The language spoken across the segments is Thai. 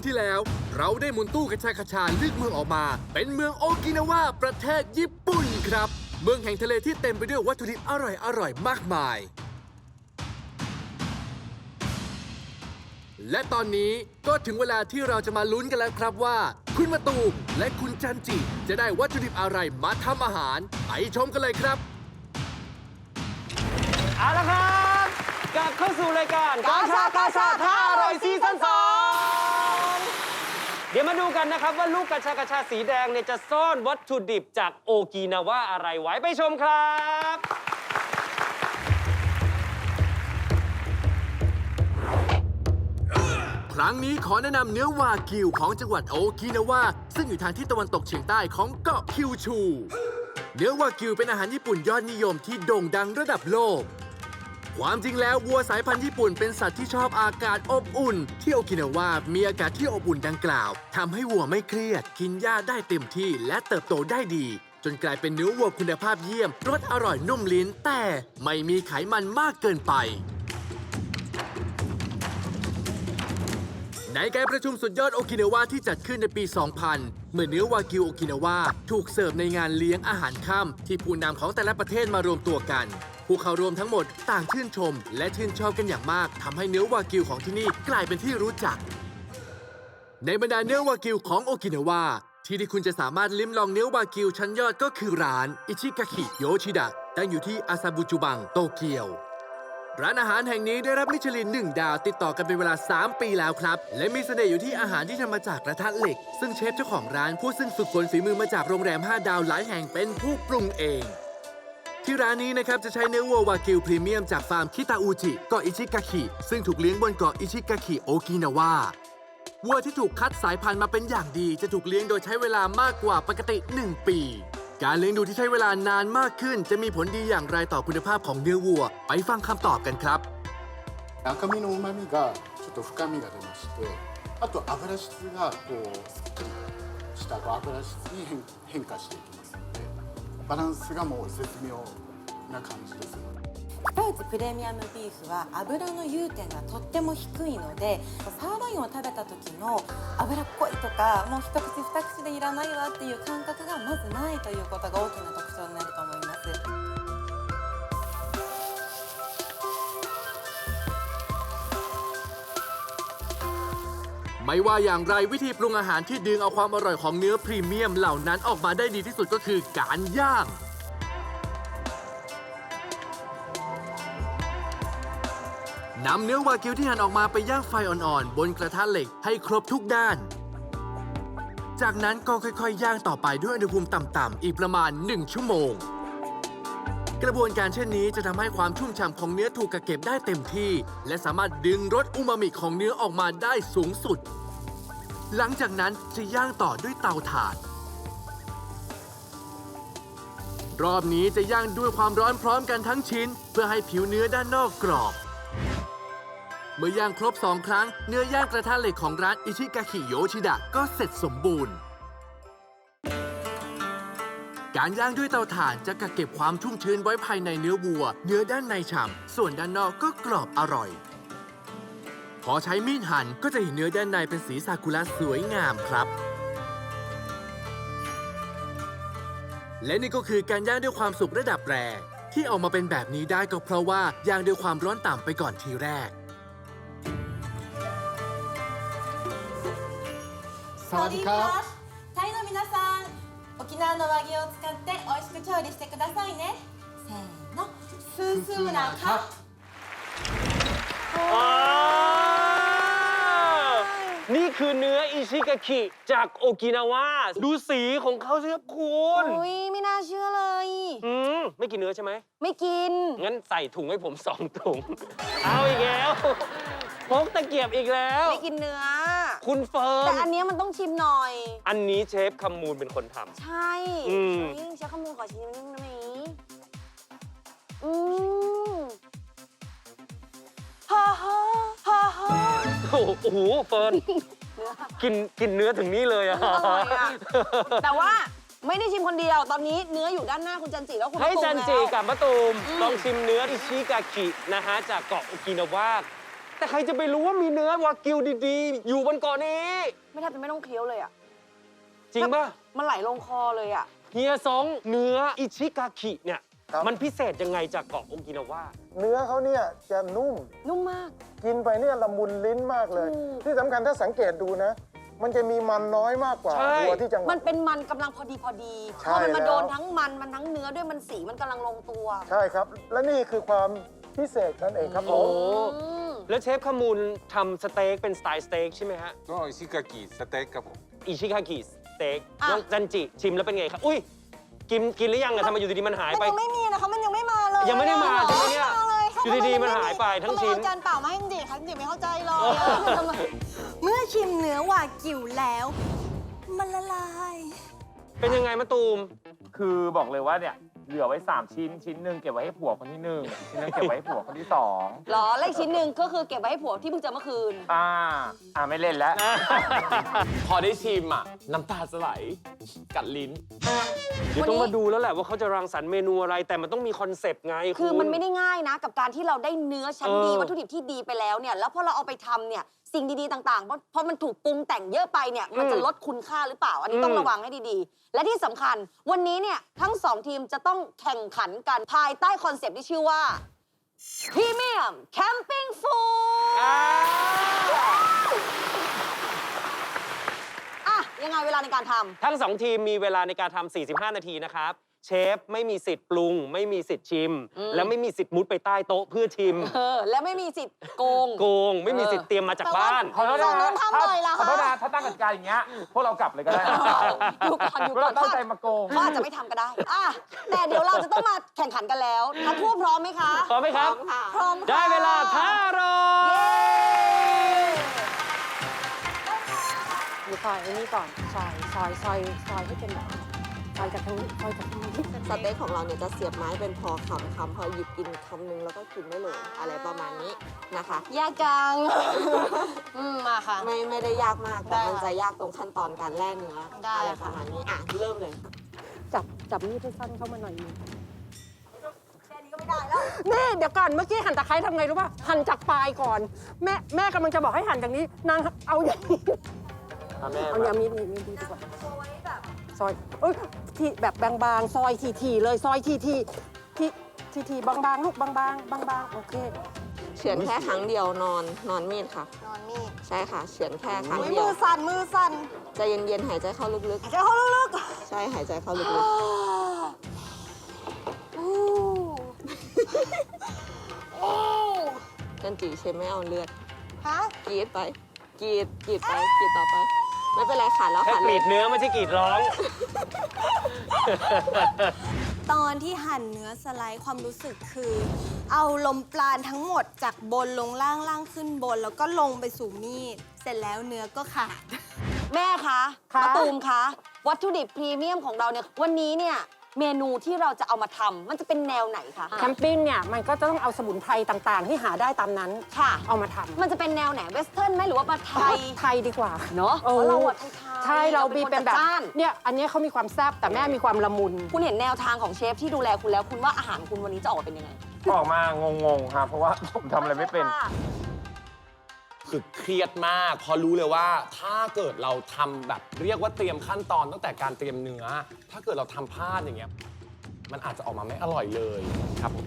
งที่แล้ว เราได้หมุนตู้กระชากระชาเลือกเมืองออกมา เป็นเมืองโอกินาวาประเทศญี่ปุ่นครับ เมืองแห่งทะเลที่เต็มไปด้วยวัตถุดิบอร่อยๆมากมาย และตอนนี้ก็ถึงเวลาที่เราจะมาลุ้นกันแล้วครับว่า คุณมาตูมและคุณจันจิ จะได้วัตถุดิบอะไรมาทำอาหารไปชมกันเลยครับ เอาละครับกลับเข้าสู่รายการกาชากาชาท่าอร่อยซีซั่นสอง เดี๋ยวมาดูกันนะครับว่าลูกกระชากระชาสีแดงเนี่ยจะซ่อนวัตถุดิบจากโอกินาวาอะไรไว้ไปชมครับ ครั้งนี้ขอแนะนำเนื้อวากิวของจังหวัดโอกินาวาซึ่งอยู่ทางที่ตะวันตกเฉียงใต้ของเกาะคิวชู เนื้อวากิวเป็นอาหารญี่ปุ่นยอดนิยมที่โด่งดังระดับโลก ความจริงแล้ววัวสายพันธุ์ญี่ปุ่นเป็นสัตว์ที่ชอบอากาศอบอุ่น ที่โอกินาวามีอากาศที่อบอุ่นดังกล่าวทำให้วัวไม่เครียด กินหญ้าได้เต็มที่และเติบโตได้ดี จนกลายเป็นเนื้อวัวคุณภาพเยี่ยมรสอร่อยนุ่มลิ้นแต่ไม่มีไขมันมากเกินไป ในการประชุมสุดยอดโอกินาวาที่จัดขึ้นในปี 2000 เมื่อเนื้อวากิวโอกินาวาถูกเสิร์ฟในงานเลี้ยงอาหารค่ำที่ผู้นำของแต่ละประเทศมารวมตัวกัน ผู้เข้ารวมทั้งหมดต่างชื่นชม และชื่นชอบกันอย่างมากทำให้เนื้อวากิวของที่นี่กลายเป็นที่รู้จัก ในบรรดาเนื้อวากิวของโอกินาวาที่ที่คุณจะสามารถลิ้มลองเนื้อวากิวชั้นยอดก็คือร้านอิชิกาคิโยชิดะตั้งอยู่ที่อาซาบุจุบังโตเกียว ร้านอาหารแห่งนี้ได้รับมิชลินหนึ่งดาวติดต่อกันเป็นเวลา 3 ปีแล้วครับ และมีเสน่ห์อยู่ที่อาหารที่ทำมาจากกระทะเหล็ก ซึ่งเชฟเจ้าของร้านผู้ซึ่งฝึกฝนฝีมือมาจากโรงแรม 5 ดาวหลายแห่งเป็นผู้ปรุงเอง ที่ร้านนี้นะครับจะใช้เนื้อวัววากิวพรีเมียมจากฟาร์มคิตาอูจิเกาะอิชิกาคิซึ่งถูกเลี้ยงบนเกาะอิชิกาคิโอกินาวาวัวที่ถูกคัดสายพันธุ์มาเป็นอย่างดีจะถูกเลี้ยงโดยใช้เวลามากกว่าปกติ 1 ปี การเลี้ยงดูที่ใช้เวลานานมากขึ้น จะมีผลดีอย่างไรต่อคุณภาพของเนื้อวัว ไปฟังคำตอบกันครับ 赤身の旨味がちょっと深みが出ましてあと油質がこうすっきりしたこう油質に変変化していきますのでバランスがもう絶妙な感じです 北内プレミアムビーフは油の融点がとっても低いのでサーロインを食べた時の脂っこいとかもう一口二口でいらないわっていう感覚がまずないということが大きな特徴になると思います。 ไม่ว่าอย่างไรวิธีปรุงอาหารที่ดึงเอาความอร่อยของเนื้อพรีเมียมเหล่านั้นออกมาได้ดีที่สุดก็คือการย่าง นำเนื้อวากิวที่หั่นออกมาไปย่างไฟอ่อนๆ บนกระทะเหล็กให้ครบทุกด้าน จากนั้นก็ค่อยๆ ย่างต่อไปด้วยอุณหภูมิต่ำๆ อีกประมาณ 1 ชั่วโมง กระบวนการเช่นนี้จะทำให้ความชุ่มฉ่ำของเนื้อถูกกักเก็บได้เต็มที่ และสามารถดึงรสอูมามิของเนื้อออกมาได้สูงสุด หลังจากนั้นจะย่างต่อด้วยเตาถ่านรอบนี้จะย่างด้วยความร้อนพร้อมกันทั้งชิ้น เพื่อให้ผิวเนื้อด้านนอกกรอบ เมื่อย่างครบ2ครั้ง เนื้อย่างกระทะเหล็กของร้านอิชิกาคิโยชิดะก็เสร็จสมบูรณ์ การย่างด้วยเตาถ่านจะกักเก็บความชุ่มชื้นไว้ภายในเนื้อวัว เนื้อด้านในฉ่ำส่วนด้านนอกก็กรอบอร่อย พอใช้มีดหั่นก็จะเห็นเนื้อด้านในเป็นสีซากุระสวยงามครับและนี่ก็คือการย่างด้วยความสุกระดับแรงที่ออกมาเป็นแบบนี้ได้ก็เพราะว่าย่างด้วยความร้อนต่ำไปก่อนทีแรก サワディーカータイの皆さん沖縄の和牛を使って美味しく調理してくださいねせーのスースーナカ อ่านี่คือเนื้ออิชิกาคิจากโอกินาวาดูสีของเขาสิครับคุณ อุ้ยไม่น่าเชื่อเลย อืมไม่กินเนื้อใช่ไหม ไม่กิน งั้นใส่ถุงให้ผมสองถุง เอาอีกแล้วพกตะเกียบอีกแล้ว ไม่กินเนื้อ คุณเฟิร์แต่มอันเนี้ยมันต้องชิมหน่อย อันนี้เชฟคำมูลเป็นคนทำใช่อืมเฮ้ยเชฟข้อมูลขอชิมนิดนึงได้ไหมอืมฮ่าฮ่าฮ่าฮ่าโอ้โหเฟิร์นกินกินเนื้อถึงนี่เลยอะอร่อยอะ แต่ว่าไม่ได้ชิมคนเดียว ตอนนี้เนื้ออยู่ด้านหน้าคุณจันจิแล้วคุณให้มะตูมจันจีแล้ว กับมะตูมอืม ลองชิมเนื้ออิชิกาคินะฮะจากเกาะโอกินาวา แต่ใครจะไปรู้ว่ามีเนื้อวากิวดีๆ อยู่บนเกาะนี้ ไม่แทบจะไม่ต้องเคี้ยวเลยอะจริงป่ะมันไหลลงคอเลยอะ เฮียสองเนื้ออิชิกาคิเนี่ย ครับ มันพิเศษยังไงจากเกาะโอกินาวาเนื้อเขาเนี่ยจะนุ่ม นุ่มมาก กินไปเนี่ยละมุนลิ้นมากเลย อืม ที่สำคัญถ้าสังเกตดูนะ มันจะมีมันน้อยมากกว่าใช่วัวที่จังหวัมัด นเป็นมันกำลังพอดีพอดีใช่พอมันมาแล้ว โดนทั้งมันมันทั้งเนื้อด้วยมันสีมันกำลังลงตัว ใช่ครับ และนี่คือความพิเศษนั่นเองครับผโอ้ม อืม แล้วเชฟขมูลทำสเต็กเป็นสไตล์สเต็กใช่ไหมฮะ ก็อิชิกากิสเต็กครับผม อิชิคากิสเต็กอะ น้องจันจิชิมแล้วเป็นไงครับ อุ้ย กินกินหรือยังอะทำไมอยู่ดีๆมันหายมันไปยังไม่มีนะคะมันยังไม่มาเลยยังไม่ได้มาใช่ไหมเนี่ยอาเลยค่ะอยู่ดีๆมันหายไปทั้งชิ้นเขามาเอาจานเปล่ามาให้จริงๆค่ะจริงๆไม่เข้าใจเลยเอออะทำไมเมื่อชิมเนื้อวากิวแล้ว มันละลาย เป็นยังไงมะตูม คือบอกเลยว่าเนี่ย เหลือไว้ 3 ชิ้น ชิ้นหนึ่งเก็บไว้ให้ผัวคนที่หนึ่งชิ้นหนึงเก็บไว้ให้ผัวคนที่สองหรอแล้วอีกชิ้นหนึ่งก็คือเก็บไว้ให้ผัวที่เพิ่งเจอเมื่อคืน อ่า อ่าไม่เล่นแล้ว พอได้ชิมอะ น้ำตาจะไหล กัดลิ้น เดี๋ยวต้องมาดูแล้วแหละว่าเขาจะรังสรรค์เมนูอะไร แต่มันต้องมีคอนเซปต์ไงคือณมันไม่ได้ง่ายนะ กับการที่เราได้เนื้อชั้นดีเออวัตถุดิบที่ดีไปแล้วเนี่ย แล้วพอเราเอาไปทำเนี่ยสิ่งดีๆต่างๆ เพราะเพราะมันถูกปรุงแต่งเยอะไปเนี่ยมันจะลดคุณค่าหรือเปล่า อันนี้ต้องระวังให้ดีๆ และที่สำคัญ วันนี้เนี่ยทั้งสองทีมจะต้องแข่งขันกันภายใต้คอนเซปต์ที่ชื่อว่าพรีเมียมแคมปิ้งฟู้ดอ่าอะยังไงเวลาในการทำ ทั้งสองทีมมีเวลาในการทำ 45 นาทีนะครับ เชฟไม่มีสิทธิ์ปรุง ไม่มีสิทธิ์ชิม อืม และไม่มีสิทธิ์มุดไปใต้โต๊ะเพื่อชิม เออ และไม่มีสิทธิ์โกง โกงไม่มีสิทธิ์เตรียมมาจากบ้าน ขอโทษนะฝั่งนู้นทำหน่อยล่ะขอโทษคะนะถ้าตั้งกติกาอย่างเงี้ย พวกเรากลับเลยก็ได้อยู่ก่อนอยู่ก่อนเราตั้งใจมาโกง เขาอาจจะไม่ทำก็ได้อะแต่เดี๋ยวเราจะต้องมาแข่งขันกันแล้วทั้งคู่พร้อมไหมคะพร้อมไหมครับ พร้อมค่ะ ได้เวลาท้ารอมีซอยไอ้นี่ก่อนซอยซอยซอยซอยให้เป็นแบบ ซอยจากทางนี้ซอยจากทางนี้สเต็กของเราเนี่ยจะเสียบไม้เป็นพอคำคำพอหยิบกินคำนึงแล้วก็กินได้เลยอะไรประมาณนี้นะคะ ยากจัง อืมมาค่ะ ไม่ไม่ได้ยากมากแต่ได้มันจะยากตรงขั้นตอนการแล่เนื้อได้อะไรประมาณนี้อะเริ่มเลยจับจับมีดให้สั้นเข้ามาหน่อยนึงนี่นี่เดี๋ยวก่อนเมื่อกี้หั่นตะไคร้ทำไงรู้ป่ะหั่นจากปลายก่อน แม่แม่กำลังจะบอกให้หั่นอย่างนี้นางเอาอย่างนี้เอาอย่างมีดมีดมีดดีกว่า ซอยเอ้ยทีแบบบางๆ ซอยทีๆเลยซอยทีๆทีทีทีๆบางๆ ลูกบางๆบางๆ โอเค เฉือนแค่ครั้งเดียวนอนนอนมีดค่ะ นอนนี่ใช่ค่ะ เฉือนแค่ครั้งอุ๊ยเดียมืวอสั่นมือสั่นใจเย็นๆหายใจเข้าลึกหายใจเข้าลึกๆ ใช่หายใจเข้าลึกๆอู้อู้ๆจันจีเชฟไม่เอาเลือดฮะกรีดไปกรีดกรีดไปกรีดต่อไป ไม่เป็นไรค่ะแล้วแค่ค่ะกรีดเนื้อไม่ใช่กรีดร้อง ตอนที่หั่นเนื้อสไลด์ความรู้สึกคือ เอาลมปราณทั้งหมดจากบนลงล่างล่างขึ้นบน แล้วก็ลงไปสู่มีด เสร็จแล้วเนื้อก็ขาด แม่คะคะ มะตูมคะ วัตถุดิบพรีเมียมของเราเนี่ย วันนี้เนี่ย เมนูที่เราจะเอามาทำมันจะเป็นแนวไหนคะแคมปิ้งเนี่ยมันก็จะต้องเอาสมุนไพรต่างๆ ที่หาได้ตามนั้น ค่ะ เอามาทำมันจะเป็นแนวไหนเวสเทิร์นไหมหรือว่ามาไทย ไทยดีกว่าเนาะเพโอ้ราะเราอะไทยๆใช่เรามีเป็นแบบจัดจ้าน เนี่ยอันเนี้ยเขามีความแซ่บแต่แม่มีความละมุน คุณเห็นแนวทางของเชฟที่ดูแลคุณแล้วคุณว่าอาหารคุณวันนี้จะออกมาเป็นยังไงออกมางงๆครับเพราะว่าผมทำอะไรไม่เป็นคื อเครียดมากพอรู้เลยว่าถ้าเกิดเราทำแบบเรียกว่าเตรียมขั้นตอนตั้งแต่การเตรียมเนื้อ ถ้าเกิดเราทำพลาดอย่างเงี้ยมันอาจจะออกมาไม่อร่อยเลยครับผม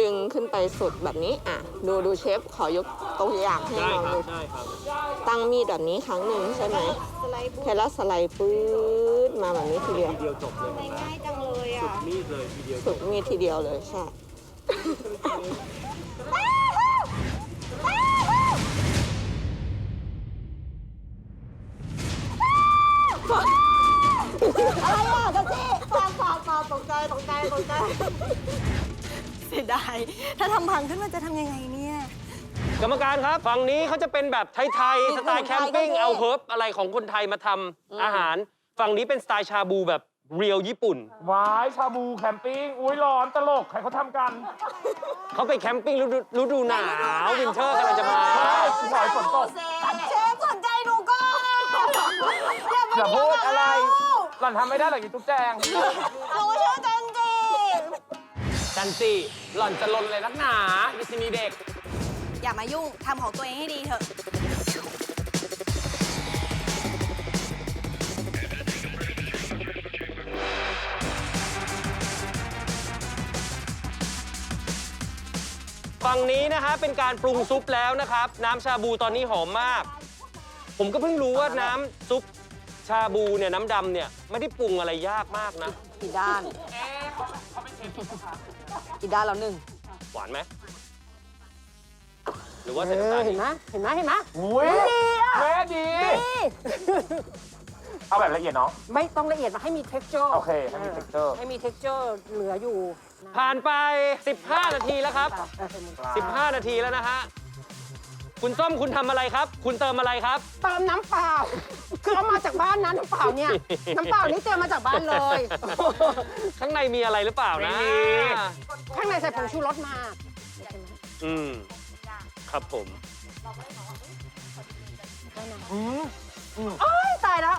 ดึงขึ้นไปสุดแบบนี้อะดูดูเชฟขอยกตัวอย่างให้ลองดูตั้งมีดแบบนี้ครั้งหนึ่งใช่ไหมเทแล้วสไลด์ปื๊ดมาแบบนี้ทีเดียวง่ายจังเลยอะสุดมีดทีเดียวเลยใช่ ตกใจตกใจเสียดาย ถ้าทำพังขึ้นมาจะทำยังไงเนี่ย กรรมการครับ ฝั่งนี้เขาจะเป็นแบบไทย ๆ สไตล์แคมปิ้ง เอาเฮิร์บอะไรของคนไทยมาทำอาหาร ฝั่งนี้เป็นสไตล์ชาบูแบบเรียวญี่ปุ่น วายชาบูแคมปิ้ง อุ้ยร้อนตลก ใครเขาทำกันเขาไปแคมปิ้งฤดูฤดูหนาววินเทอร์กำลังจะมาใช่สอยฝนตก เชฟสนใจหนูก่อนอย่าพูดอะไร หล่อนทำไม่ได้หรอกอีตุ๊กแจง หนูชื่อจันจี จันจิหล่อนจะลนเลยนักหนาดิสนีย์เด็ก อย่ามายุ่งทำของตัวเองให้ดีเถอะ ฝั่งนี้นะฮะเป็นการปรุงซุปแล้วนะครับ น้ำชาบูตอนนี้หอมมาก ผมก็เพิ่งรู้ว่าน้ำซุปชาบูเนี่ยน้ำดำเนี่ยไม่ได้ปรุงอะไรยากมากนะ กี่ด้าน กี่ด้านแล้วหนึ่งหวานไหมหรือว่าเอใส่น้ำอตาลเห็นไหมเห็นไหมเห็นไหมอุ้ยแม่ดีเอาแบบละเอียดเนาะ ไม่ต้องละเอียดมาให้มี texture โอเคให้มี texture ให้มี texture เหลืออยู่ผ่านไป 15 นาทีแล้วครับ 15 นาทีแล้วนะฮะ คุณส้มคุณทำอะไรครับ คุณเติมอะไรครับ เติมน้ำเปล่า คือเอามาจากบ้านนะน้ำเปล่าเนี่ย น้ำเปล่านี่เตรียมมาจากบ้านเลย ข้างในมีอะไรหรือเปล่านะ ไม่มี ข้างในใส่ผงชูรสมาอืม ครับผม โอ้ยตายแล้ว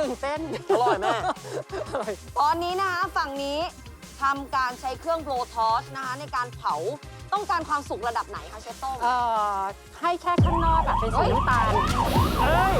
ตื่นเต้น อร่อยแม่อร่อยตอนนี้นะคะฝั่งนี้ ทำการใช้เครื่องโบลทอสนะคะในการเผาต้องการความสุกระดับไหนคะเชฟโต้ง เอ่อให้แค่ข้างนอกแบบเป็นสีน้ำตาล เอ้ย